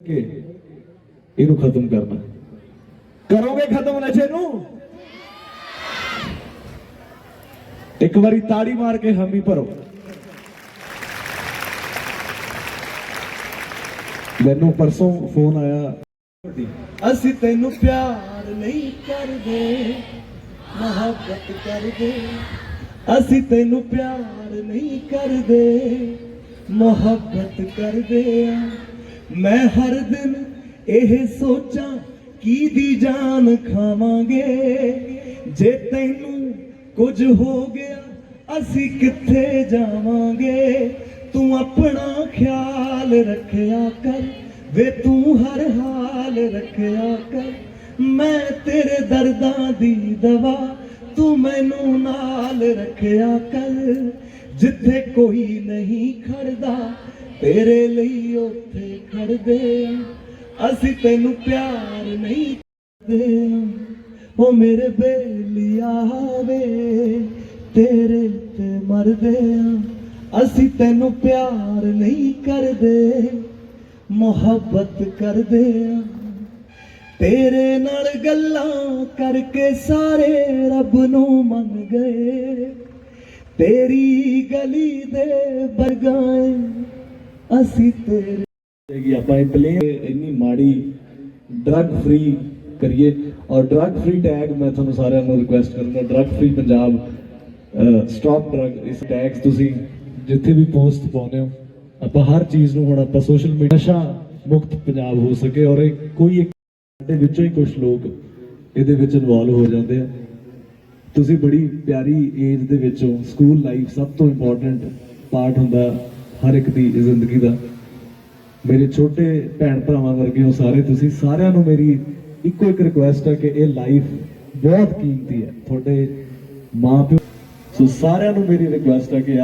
ਕਿ ਇਹਨੂੰ ਖਤਮ ਕਰਨਾ। ਕਰੋਗੇ ਖਤਮ ਨਸ਼ੇ ਨੂੰ? ਇੱਕ ਵਾਰੀ ਤਾੜੀ ਮਾਰ ਕੇ ਹਾਮੀ ਭਰੋ। ਮੈਨੂੰ ਪਰਸੋਂ ਫੋਨ ਆਇਆ। ਅਸੀਂ ਤੈਨੂੰ ਪਿਆਰ ਨਹੀਂ ਕਰਦੇ, ਮੁਹੱਬਤ ਕਰਦੇ। ਅਸੀਂ ਤੈਨੂੰ ਪਿਆਰ ਨਹੀਂ ਕਰਦੇ, ਮੁਹੱਬਤ ਕਰਦੇ ਆ। ਮੈਂ ਹਰ ਦਿਨ ਇਹ ਸੋਚਾਂ, ਕੀ ਦੀ ਜਾਨ ਖਾਵਾਂਗੇ? ਜੇ ਤੈਨੂੰ ਕੁਝ ਹੋ ਗਿਆ, ਅਸੀਂ ਕਿੱਥੇ ਜਾਵਾਂਗੇ? ਤੂੰ ਆਪਣਾ ਖਿਆਲ ਰੱਖਿਆ ਕਰ, ਵੇ ਤੂੰ ਹਰ ਹਾਲ ਰੱਖਿਆ ਕਰ। ਮੈਂ ਤੇਰੇ ਦਰਦਾਂ ਦੀ ਦਵਾ, ਤੂੰ ਮੈਨੂੰ ਨਾਲ ਰੱਖਿਆ ਕਰ। ਜਿੱਥੇ ਕੋਈ ਨਹੀਂ ਖੜਦਾ ਤੇਰੇ ਲਈ ਉੱਥੇ ਖੜਦੇ ਆ। ਅਸੀਂ ਤੈਨੂੰ ਪਿਆਰ ਨਹੀਂ ਕਰਦੇ ਉਹ ਮੇਰੇ ਬੇਲੀਆ ਵੇ ਤੇਰੇ ਤੇ ਮਰਦੇ ਆ। ਅਸੀਂ ਤੈਨੂੰ ਪਿਆਰ ਨਹੀਂ ਕਰਦੇ, ਮੁਹੱਬਤ ਕਰਦੇ ਆ। ਤੇਰੇ ਨਾਲ ਗੱਲਾਂ ਕਰਕੇ ਸਾਰੇ ਰੱਬ ਨੂੰ ਮੰਨ ਗਏ। ਤੇਰੀ ਗਲੀ ਦੇ ਬਰਗਾਏ ਅਸੀਂ ਤੇਰੇ ਕਿ ਆਪਾਂ ਇਹ ਪਲੇ ਇੰਨੀ ਮਾੜੀ ਡਰੱਗ ਫ੍ਰੀ ਕਰੀਏ। ਔਰ ਡਰੱਗ ਫ੍ਰੀ ਟੈਗ ਮੈਂ ਤੁਹਾਨੂੰ ਸਾਰਿਆਂ ਨੂੰ ਰਿਕੁਐਸਟ ਕਰੂੰਗਾ drug free Punjab stop drug ਇਸ ਟੈਗ ਤੁਸੀਂ ਜਿੱਥੇ ਵੀ ਪੋਸਟ ਪਾਉਂਦੇ ਹੋ, ਆਪਾਂ ਹਰ ਚੀਜ਼ ਨੂੰ ਹੁਣ ਆਪਾਂ ਸੋਸ਼ਲ ਮੀਡੀਆ ਨਸ਼ਾ ਮੁਕਤ ਪੰਜਾਬ ਹੋ ਸਕੇ ਔਰ ਇਹ ਕੋਈ ਇੱਕ ਸਾਡੇ ਵਿੱਚੋਂ ਹੀ ਕੁਝ ਲੋਕ ਇਹਦੇ ਵਿੱਚ ਇਨਵੋਲਵ ਹੋ ਜਾਂਦੇ ਆ। ਤੁਸੀਂ ਬੜੀ ਪਿਆਰੀ ਏਜ ਦੇ ਵਿੱਚੋਂ ਸਕੂਲ ਲਾਈਫ ਸਭ ਤੋਂ ਇੰਪੋਰਟੈਂਟ ਪਾਰਟ ਹੁੰਦਾ ਹਰ ਇੱਕ ਦੀ ਜ਼ਿੰਦਗੀ ਦਾ। ਮੇਰੇ ਛੋਟੇ ਭੈਣ ਭਰਾਵਾਂ ਵਰਗੇ ਹੋ ਸਾਰੇ ਤੁਸੀਂ, ਸਾਰਿਆਂ ਨੂੰ ਮੇਰੀ ਇੱਕੋ ਇੱਕ ਰਿਕੁਐਸਟ ਹੈ ਕਿ ਇਹ ਲਾਈਫ ਬਹੁਤ ਕੀਮਤੀ ਹੈ। ਤੁਹਾਡੇ ਮਾਪਿਓ ਸੋ ਸਾਰਿਆਂ ਨੂੰ ਮੇਰੀ ਰਿਕੁਐਸਟ ਹੈ ਕਿ